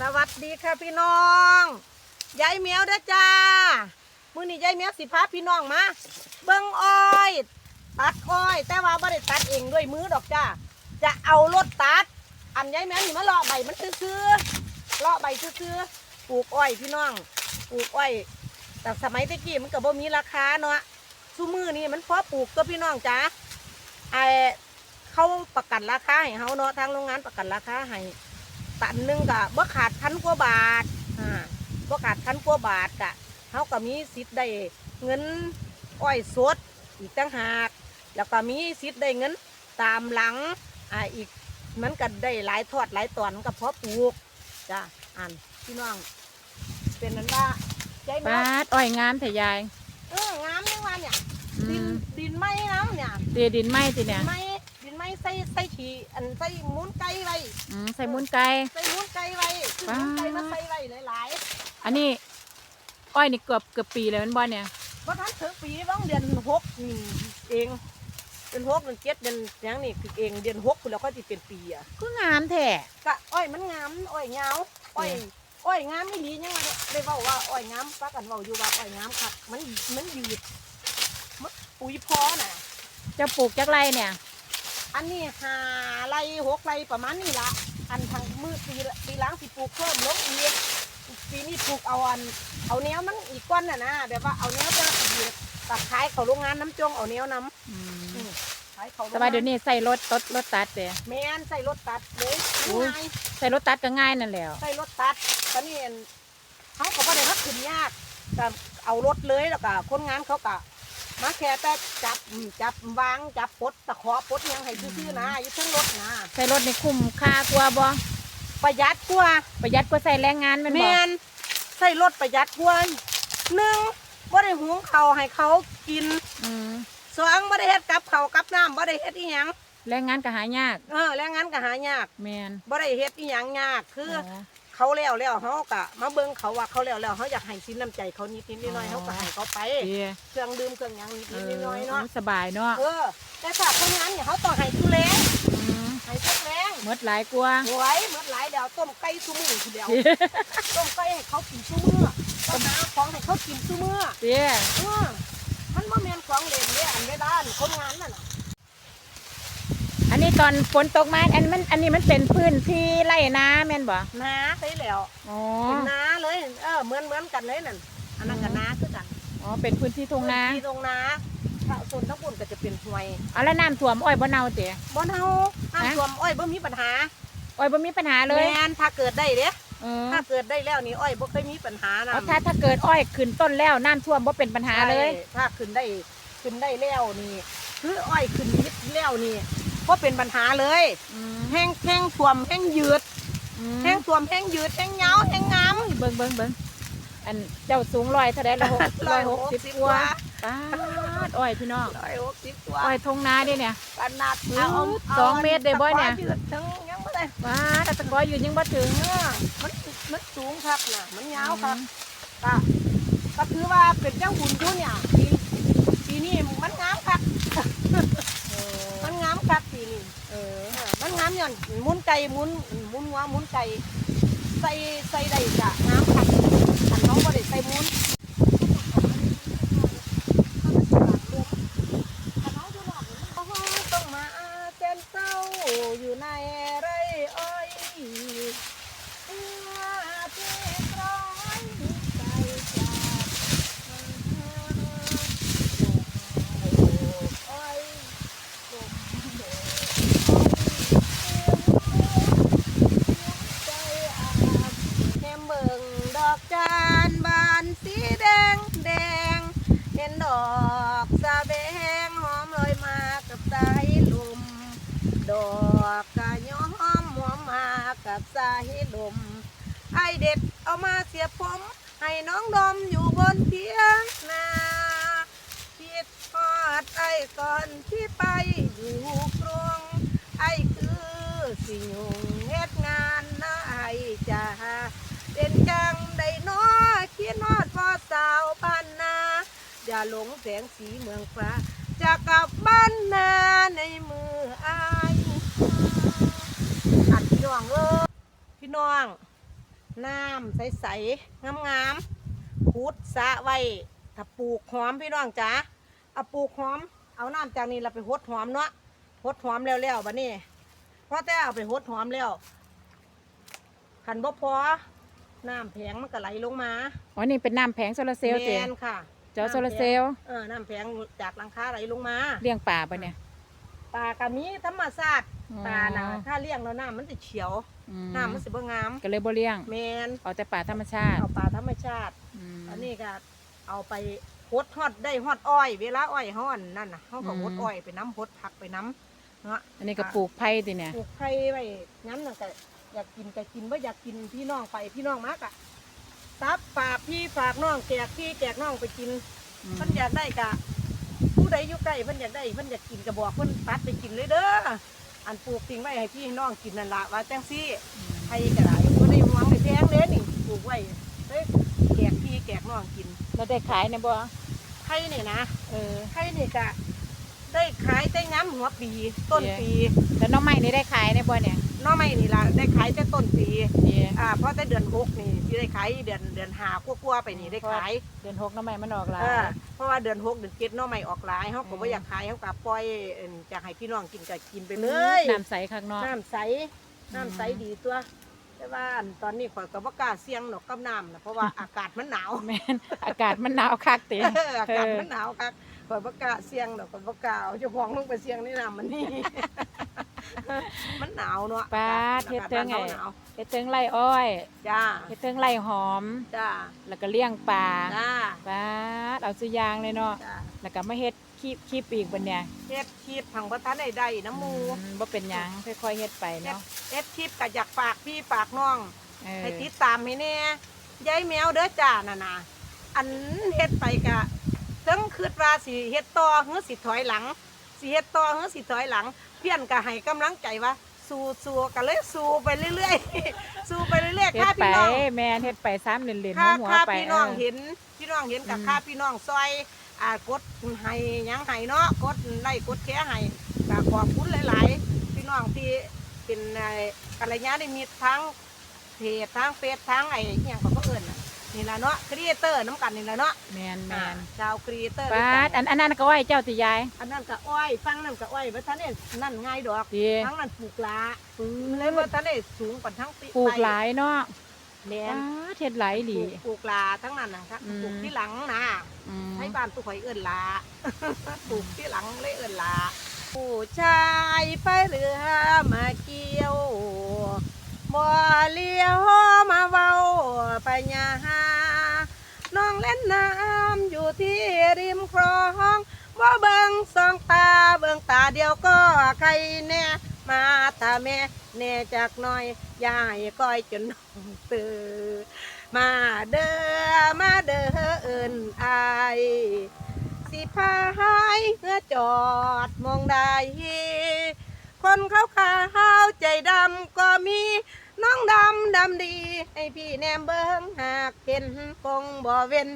สวัสดีค่ะพี่น้องยายเมียวเด้อจ้า มือนี้ยายเมียวสิพาพี่น้องมาเบิ่งอ้อยตัดอ้อย แต่ว่าบ่ได้ตัดเองด้วยมือดอกจ้า จะเอารถตัด อันยายเมียวนี่มาเลาะใบมันซื่อๆเลาะใบซื่อๆปลูกอ้อยพี่น้องปลูกอ้อย แต่สมัยตะกี้มันก็บ่มีราคาเนาะซุมือนี่มันพอปลูกตัวพี่น้องจ้าไอเขาประกันราคาให้เฮาเนาะทางโรงงานประกันราคาให้ ตันหนึ่งก็บ่ขาดพันกว่าบาทอ่าบ่ขาดพันกว่าบาทกะเขาก็มีสิทธิ์ได้เงินอ้อยสดอีกต่างหากแล้วก็มีสิทธิ์ได้เงินตามหลังอ่าอีกมันก็ได้หลายทอดหลายตอนก็เพาะปลูกจ้ะอ่านพี่น้อง เป็นนั้นว่าใจไหมปาดอ้อยงามแต่ยายเอองามยังวันเนี่ยอืดินมดินไม้น้ำเนี่ยเตียดินไหมทีดิเนี่ยนไม้ดินไม้ ใส่ใส่ฉีอันใส่หมุนไก่ไว้อืมใส่มุนไก่ ใส่หมุนไก่ไว้คือหมุนไก่มาใส่ไว้หลายๆอันนี้ อ้อยนี่เกือบเกือบปีเลยมันบ่เนี่ยเพราะท่านถึงปีบ้างเดือนหกนี่เองเดือนหกเดือนเจ็ดเดือนหยังนี่คือเองเดือนหกแล้วก็จะเป็นปีอะคืองามแท้กะอ้อยมันงามอ้อยเงาอ้อยเนี่ยอ้อยงามไม่ดียังไงได้เว้าว่าอ้อยงามป้ากันเว้าอยู่ว่าอ้อยงามค่ะมันมันยืดมันปุ๋ยพอน่ะเจะปลูกจักไรเนี่ย อันนี้หาไรหกไรประมาณนี้ละอันทางมือปีละปีหล้างสิปลูกเพิ่มลงอีกปีนี้ปลูกเอาอัน เอาแนวมันอีกก้อนน่ะนะแบบว่าเอาแนวจะยืดตะขายเขาโรงงานน้ำจงเอาแนวน้ำอืมอืมขายเขาโรงแต่ว่าเดี๋ยวงานนี้ใส่รถรถรถตัดเด้แมนใส่รถตัดเลยอุ้ยง่ายใส่รถตัดก็ง่ายนั่นแหล้วใส่รถตัดตอนนี้เห็นเขาก็ไม่ได้มาขึ้นยากแต่เอารถเลยแล้วก็คนงานเขาก็ มาแค่แต่จับอืมจับวางจับปลดตะขอปลดหยังให้ซื่อๆนะอยู่เทั้งรถนะใส่รถนี่คุ้มค่ากว่าบ่ประหยัดกว่า ประหยัดกว่าใส่แรงงานแมันแมบ่นใส่รถประหยัดกว่าหนึ่งบ่ได้หุงเขาวให้เขากินอืมสองบ่ได้เฮ็ดกับเขาวกับน้ำบ่ได้เฮ็ดอีหยังแรงงานก็หายากเออแล้วงั้นก็หายากแมนบ่ได้เฮ็ดอีหยังยากคือออ เขาแล้วแล้วเขาก็มาเบิ่งเขาว่าเขาแล้วแล้วเขาอยากให้สินน้ำใจเขานิดนิดๆหน่อยๆอ๋อเขาก็ให้เขาไปเตี้ยเครื่องดื่มเครื่องหยังนิดเอนิดอๆหน่อยๆเนาะสบายเนาะเออแต่ถ้าคนงานเนี่ยเขาต้องให้ทุแรงอืมให้ทุแรงหมดหลายกว่าหวยเหมือนหลายเดียวต้มไก่ซุมื้อทีเดียวต้มไก่ให้เขากินซุมื้อต้มหาของให้เขากินซุมื้อเตี้ยเออมันบ่แม่นของเล่นเด้อันเวลาอันคนงานนั่นน่ะอันนี้ ตอนฝนตกมาอันมันอันนี้มันเป็นพื้นที่ไร่นาแม่นบ่นาไปแล้วอ๋อเป็นนาเลยเออเหมือนเหมือนกันเลยนั่นอันนั้นก็นาคือกันอ๋อเป็นพื้นที่ทุ่งนาที่ตรงนาถ้าส่วนทั้งบนก็จะเป็นห้วยเอาแล้วน้ำท่วมอ้อยบ่เน่าเจ๊บ่เฮาน้ำท่วมอ้อยบ่มีปัญหาอ้อยบ่มีปัญหาเลยแม่นถ้าเกิดได้เด้เออถ้าเกิดได้แล้วนี่อ้อยบ่เคยมีปัญหานะเอาถ้าถ้าเกิดอ้อยขึ้นต้นแล้วน้ำท่วมบ่เป็นปัญหาเลยใช่ถ้าขึ้นได้ขึ้นได้แล้วนี่คืออ้อยขึ้นนิดแล้วนี่ บ่เป็นปัญหาเลยอืมแห้งแห้งท่วมแห้งยืดอืมแห้งท่วมแห้งยืดแห้งยาวแห้งงามเบิ่งเบิ่งเบิ่งอันเจ้าสูงร้อยเท่าใดละหกร้อยหกสิบกว่าป้าดอ้อยพี่น้องร้อยหกสิบกว่าอ้อยทงนาเด้เนี่ยขนาดเอาเอาสองเมตรได้บ่เนี่ยตะกร้าถึงยังบ่ได้ป้าดแต่ตะกอยอยู่ยังบ่ถึงเออมันมันสูงครับน่ะมันยาวครับก็ก็ถือว่าเป็นเจ้าหุ่นอยู่เนี่ยปีปีนี้มันงามครับเออมันงาม คักปีนี้เออ เออมันงามย่อนหมุนไก่หมุนหมุนหัวหมุนไก่ใส่ใส่ได้จ้ะงามครับอันน้องบ่ได้ใส่หมุนต้องมาเต้นเศร้าอยู่ในไร่อ้อยเมื่อที่ร้อยใจจากอ้อยลมโดด ใจอาบแคมเบิ่งดอกจานบานสีแดงแดง เห็นดอกสะแบงหอมลอยมากับสายลม ดอกกะย้อมหอมมากับสายลม ไอเด็ดเอามาเสียผม ให้น้องดมอยู่บนเพียงนาคิดฮอดไอ้ก่อนที่ไปอยู่กรุงไอคือสิยุงเฮ็ดงานนะไอ้จ้าเป็นจังได้น้อคิดฮอดพ่อสาวบ้านนาอย่าหลงแสงสีเมืองฟ้าจะกลับบ้านนาในมืออายอัดพี่ น้องเออพี่น้องน้ำใสๆงามๆขุดสระไว้ถ้าปลูกหอมพี่น้องจ๋าเอาปลูกหอม เอาน้ำจากนี้เราไปหดหอมเนาะหดหอมแล้วๆบัดนี้พอแต่เอาไปหดหอมแล้วขันบ่พอน้ำแผงมันก็ไหลลงมาอ๋อนี่เป็นน้ำแผงโซลาร์เซลล์แมเจ๊นค่ะจอโซลาร์เซลล์เออน้ำแผงจากหลังคาไหลลงมาเลี้ยงป่าปะเนี่ย ปลากะมีธรรมชาติอ๋อปลาน่ะถ้าเลี้ยงแล้วน้ำมันจะเขียวอืมน้ำมันสิบ่งามก็เลยบ่เลี้ยงแมนเอาแต่ป่าธรรมชาติเอาปลาธรรมชาติ ม อันนี้ก็เอาไปหดฮอดได้ฮอดอ้อย เวลาอ้อยฮ้อนนั่นน่ะเขาก็หดอ้อยไปน้ำหดผักไปน้ำเนาะ อันนี้ก็ปลูกไผ่ติเนี่ย ปลูกไผ่ไว้งั้นน่ะก็อยากกินก็กินว่าอยากกินพี่น้องไปพี่น้องมากอะตับฝากพี่ฝากน้องแจกพี่แจกน้องไปกินอืมเพิ่นอยากได้กะผู้ ใดอยู่ใกล้เพิ่นอยากได้เพิ่นอยากกินก็บอกเพิ่นตัดไปกินเลยเด้ออันปลูกทิ้งไว้ให้พี่น้องกินนั่นละว่าจังซี่ไผ่ก็ได้บ่ได้หวงได้แพงเด้นี่ปลูกไว้เด้แจกพี่แจกน้องกินแล้วได้ขายเนี่ยบ่ไผ่นี่นะเออไผ่นี่กะ ได้ขายได้ง้ำหัวปี ต้นเย้ปีแล้วน้องใหม่นี่ได้ขายเนี่ยบ่เนี่ยหน้อไม่นี่ล่ะได้ขายแต่ต้นปีเย่อ่าเพราะแต่เดือนหกนี่ที่ได้ขายเดือนเดือนหากลัวๆไปนี่ได้ขายเดือนหกน้องใหม่มันออกหลายเออเพราะว่าเดือนหกเดือนเจ็ดหน้อไม่ออกหลายเขาก็อืมบ่อยากขายเขาก็ปล่อยเอิ่นจะให้พี่น้องกินก็กินไปเลยน้ำใสข้างนอกน้ำใสน้ำใสดีตัวแต่ว่าอันตอนนี้ข่อยก็บ่กล้าเสี่ยงดอกกับน้ำนะเพราะว่าอากาศมันหนาวแม่นอากาศมันหนาวคักติเอออากาศมันหนาวครับ ข่อยบ่กล้าเสี่ยงดอกข่อยบ่กล้าเอาเจ้าของลงไปเสี่ยงในน้ำมันนี่ มันหนาวเนาะปลาอเฮ็ดกาศเทิงไง หนาวเฮ็ดเทิงไร่อ้อยจ้าเฮ็ดเทิงไร่หอม จ้าแล้วก็เลี้ยงปลาจ้าปลาเอาสุอยางเลยเนาะจ้าแล้วก็มาเฮ็ดคีบคีบอีกบัดเนี่ยเฮ็ดคลิปผังบ่ทันได้ได้น้ำหมูอืบ่เป็นหยังค่อยๆเฮ็ดไปเฮ็ดเนาะเฮ็ดคลิปก็อยากฝากพี่ฝากน้อง เออให้ติดตามให้แน่ยายแมวเด้อจ้าน่ะนะอันเฮ็ดไปก็ ถึงคิดว่าสิเฮ็ดต่อหรือสิถอยหลังสิเฮ็ดต่อหรือสิถอยหลัง เพี้ยนก็ให้กำลังใจว่าสู้สู้ก็เลยสู้ไปเรื่อยๆสู้ไปเรื่อยๆเฮ็ค่าดไปพี่น้องแม่นเฮ็ดไปซ้ำเล่นๆค่าหัวค่าๆไปพี่น้องเออ เห็น พี่น้องเห็นกับอืม ค่าพี่น้องซอยอ่ากดให้หยังให้เนาะกดไล่กดแค่ให้ก็ขอบคุณหลายๆ พี่น้องที่เป็นไอ้กัลยาณมิตรทั้งเพจทั้งเฟซทั้งไอ้อหย่างเขาก็เอิ้นน่ะ นี่ละเนาะครีเอเตอร์น้ำกันนี่ละเนาะแม่นแม่อ่านชาวครีเอเตอร์ปาดอันอันนั้นก็ไว้เจ้าติยาย อันนั้นก็อ้อยฟังนั่นก็อ้อยว่าท่านนี่นั่นง่ายดอกดีทั้งนั้นปลูกหลาเลยว่าท่านนี่สูงกว่าทั้งปีปลูกหลายเนาะแม่ปานดเฮ็ดหลายหลีปลูกปลูกหลาทั้งนั้นนะครับอืม ปลูกที่หลังนะอืมให้บ้านตุข่อยเอิ้นหลา ปลูกที่หลังเลยเอิ้นหลาผู้ชายไปเรือมาเกี่ยวบ่เลี้ยวมาเว้าไปยาหา น้องเล่นน้ำอยู่ที่ริมคลองว่าเบิงสองตาเบิงตาเดียวก็ใครแน่มาถ้าแม่แน่จากน้อยยายก้อยจนน้องตื่นมาเด้อมาเด้อเอินอายสิพาหายเมื่อจอดมองได้คนเขาขาวใจดำก็มี น้องดำดำดี ให้พี่แนมเบิ้งหากเห็นคงบ่เว้น